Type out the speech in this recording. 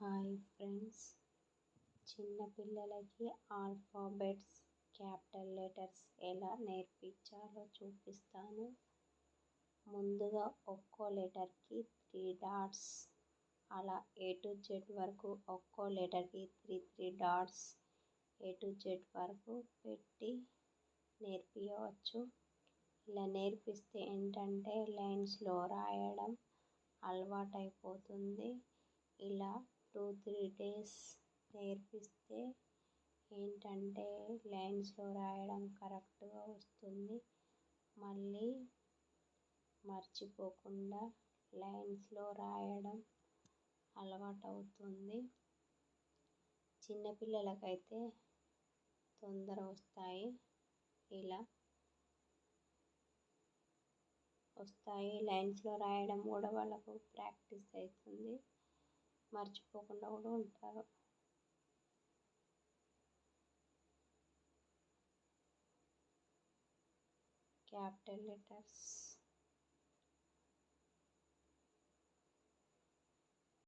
Hi friends. చిన్నపిల్లలకి alphabets capital letters ఎలా నేర్పించాలో చూపిస్తాను. ముందుగా ఒక్కో లెటర్కి త్రీ డాట్స్ అలా ఏ టు జెడ్ వరకు ఒక్కో లెటర్కి three three dots A to Z వరకు పెట్టి నేర్పించవచ్చు ఇలా నేర్పిస్తే ఏంటంటే లైన్స్లో రాయడం అలవాటైపోతుంది. ఇలా టూ త్రీ డేస్ నేర్పిస్తే ఏంటంటే లైన్స్లో రాయడం కరెక్ట్గా వస్తుంది. మళ్ళీ మర్చిపోకుండా లైన్స్లో రాయడం అలవాటు అవుతుంది చిన్నపిల్లలకైతే తొందర వస్తాయి. ఇలా వస్తాయి. లైన్స్లో రాయడం కూడా వాళ్ళకు ప్రాక్టీస్ అవుతుంది. మర్చిపోకుండా కూడా ఉంటారు. Capital letters.